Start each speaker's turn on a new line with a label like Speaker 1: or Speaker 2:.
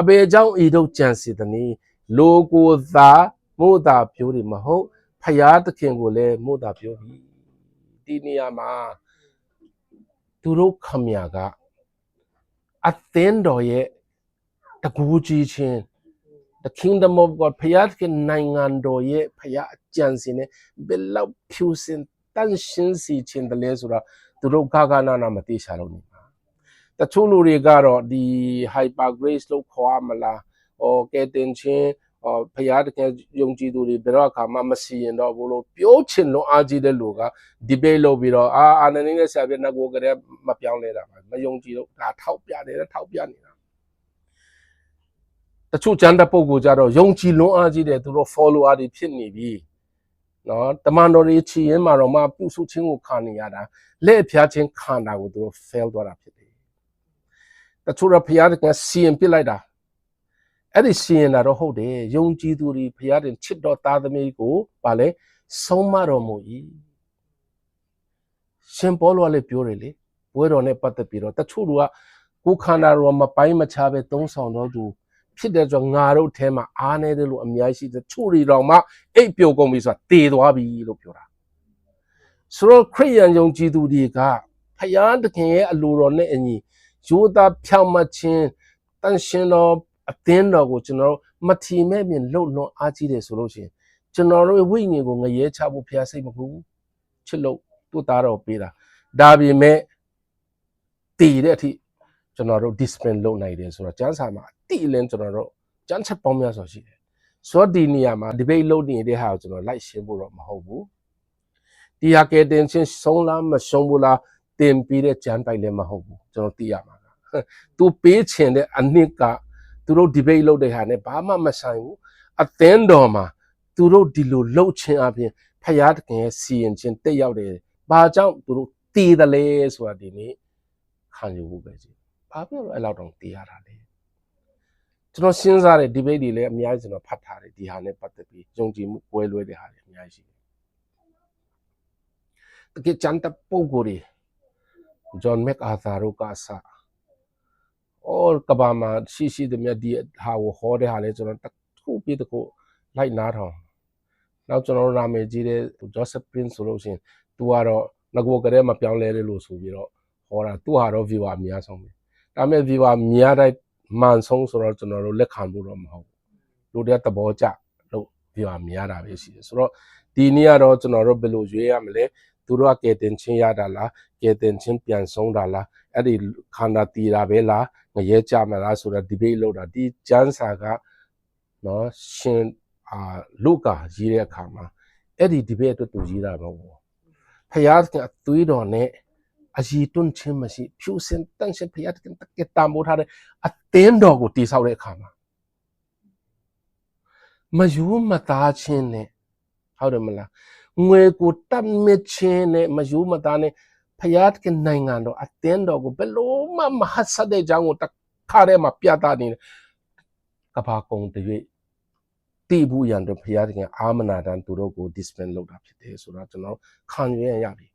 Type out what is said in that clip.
Speaker 1: အဘေကြောင့်ဤတို့ကြံစီသည်။လိုကိုသာမို့တာပြောတယ်မဟုတ်ဖယားသခင်ကိုလည်းမို့တာပြောပြီ။ဒီနေရာမှာသူတို့ခမရကအသင်းတော်ရဲ့တကူကြီးချင်း the kingdom of god ဖယားသခင်နိုင်ငံတော်ရဲ့ဖယားအကြံစီနဲ့ဘယ်လောက်ဖြူစင်တန့်ရှင်းစီခြင်းတလဲဆိုတာသူတို့ဂဂနာနာမသိချလို့နေပါ တချို့လူတွေကတော့ဒီ hyper grace လို့ခေါ်ရမလားဟောကဲတင်ချင်းဟောဖယားတကယ်ယုံကြည်သူတွေဘယ်တော့အခါမှမစီရင်တော့ဘူးလို့ပြောချင်လို့အားကြီးတဲ့လူက debate လုပ်ပြီးတော့အာအာနနေနဲ့ဆရာပြတ်နှကိုကလေးမပြောင်းလဲတာပါမယုံကြည်လို့ဒါထောက်ပြနေတာထောက်ပြနေတာတချို့ကျန်တဲ့ပုံကိုကြတော့ယုံကြည်လွန်းအားကြီးတယ်သူတို့ follower တွေဖြစ်နေပြီနော်တမန်တော်တွေချီရင်မှာတော့မှပြုစုချင်းကိုခံနေရတာလက်ဖျားချင်းခံတာကိုသူတို့ fail သွားတာဖြစ် တယ်တချို့တော့ဖျားကစီရင်ပစ်လိုက်တာအဲ့ဒီစီရင်တာတော့ဟုတ်တယ်ယုံကြည်သူတွေဖျားတင်ချစ်တော်သားသမီးကိုဗာလဲဆုံးမတော်မူ၏ရှင်ပေါလုကလည်းပြောတယ်လေဘွဲတော်နဲ့ပတ်သက်ပြီးတော့တချို့လူကကိုယ်ခန္ဓာတော်မပိုင်းမချပဲသုံးဆောင်တော့သူဖြစ်တဲ့ကြောင့်ငါတို့ထဲမှာအားနေတယ်လို့အများကြီးရှိတယ်ချို့တွေတော့မှအိပ်ပျော်ကုန်ပြီဆိုတာတည်သွားပြီလို့ပြောတာဆိုတော့ခရိယန်ယုံကြည်သူတွေကဖယားတခင်ရဲ့အလိုတော်နဲ့အညီ ယောသားဖြောင့်မတ်ခြင်းတန်ရှင်တော်အသင်းတော်ကိုကျွန်တော်တို့မထီမဲ့မြင်လှုပ်လွန်အားကြီးတယ်ဆိုလို့ရှိရင်ကျွန်တော်တို့ရဲ့ဝိညာဉ်ကိုငရဲချဖို့ဖျားစိတ်မကူဘူးချစ်လို့သူ့သားတော်ပေးတာဒါပေမဲ့တည်တဲ့အထိကျွန်တော်တို့ discipline လုပ်နိုင်တယ်ဆိုတော့ကျမ်းစာမှာအတိအလင်းကျွန်တော်တို့ကျမ်းချက်ပေါင်းများစွာရှိတယ်ဆိုတော့ဒီနေရာမှာ debate လုပ်နေတဲ့ဟာကိုကျွန်တော်လိုက်ရှင်းဖို့တော့မဟုတ်ဘူးဒီဟာကဲတင်ချင်းဆုံးလားမဆုံးဘူးလား တင်ပြီးတဲ့ကျမ်းပိုက်လည်းမဟုတ်ဘူးကျွန်တော်သိရမှာကသူပေးချင်တဲ့အနှစ်ကသူတို့ debate လုပ်တဲ့ဟာနဲ့ဘာမှမဆိုင်ဘူးအသင်းတော်မှာသူတို့ဒီလိုလှုပ်ခြင်းအပြင်ဖယားတခင်ရဲ့စီရင်ခြင်းတက်ရောက်တယ်ဘာကြောင့်သူတို့တည်တယ်လဲဆိုတာဒီနေ့ခံယူဖို့ပဲကြီးဘာဖြစ်လို့အဲ့လောက်တောင်တည်ရတာလဲကျွန်တော်စဉ်းစားတဲ့ debate တွေလည်းအများကြီးကျွန်တော်ဖတ်ထားတယ်ဒီဟာနဲ့ပတ်သက်ပြီးယုံကြည်မှုပွဲလွဲတဲ့ဟာတွေအများကြီးရှိတယ်တကယ်ကြမ်းတဲ့ပုံကိုယ်တွေ John MacArthur တို့ကအစ all ကဘာမှာရှိရှိသမျှဒီဟာကိုဟောတဲ့ဟာလဲကျွန်တော်တစ်ခုပြီးတစ်ခုလိုက်နားထောင်နောက်ကျွန်တော်တို့နာမည်ကြီးတဲ့ Joseph Prince ဆိုလို့ရှိရင် तू ကတော့ငကိုကလေးမပြောင်းလဲတယ်လို့ဆိုပြီးတော့ဟောတာသူဟာတော့ viewer အများဆုံးပဲဒါပေမဲ့ viewer များတိုင်းမှန်ဆုံးဆိုတော့ကျွန်တော်တို့လက်ခံဖို့တော့မဟုတ်ဘူးလူတွေကသဘောကျလို့ viewer များတာပဲရှိတယ်ဆိုတော့ဒီနေ့ကတော့ကျွန်တော်တို့ဘယ်လိုရွေးရမလဲ သူတို့ကကဲတင်ချင်းရတာလားကဲတင်ချင်းပြန်ဆုံးတာလားအဲ့ဒီခန္ဓာတည်တာပဲလားငရဲကြမလားဆိုတော့ debate လုပ်တာဒီကျမ်းစာကနော်ရှင်အာလုကာရေးတဲ့အခါမှာအဲ့ဒီ debate အတွက်သူရေးတာမဟုတ်ဘူးဖယားကအသွေးတော်နဲ့အည်တွန်းခြင်းမရှိဖြူစင်တန့်ရှင်ဖယားကတကယ်တမ်းမိုးထားတဲ့အသင်းတော်ကိုတိဆောက်တဲ့အခါမှာမယူမသားခြင်းနဲ့ဟုတ်တယ်မလား ငွေကိုတတ်မြခြင်းနဲ့မယူမသားနဲ့ဖယားကနိုင်ငံတော်အသင်းတော်ကိုဘယ်လို့မှမဟတ်ဆက်တဲ့အကြောင်းကိုတခါတည်းမှာပြသနေတယ်ကဘာကုံတရွေ့တိဘူးရန်တော့ဖယားကအာမနာတန်သူတို့ကို discipline လုပ်တာဖြစ်တယ်ဆိုတော့ကျွန်တော်ခံရရပြီ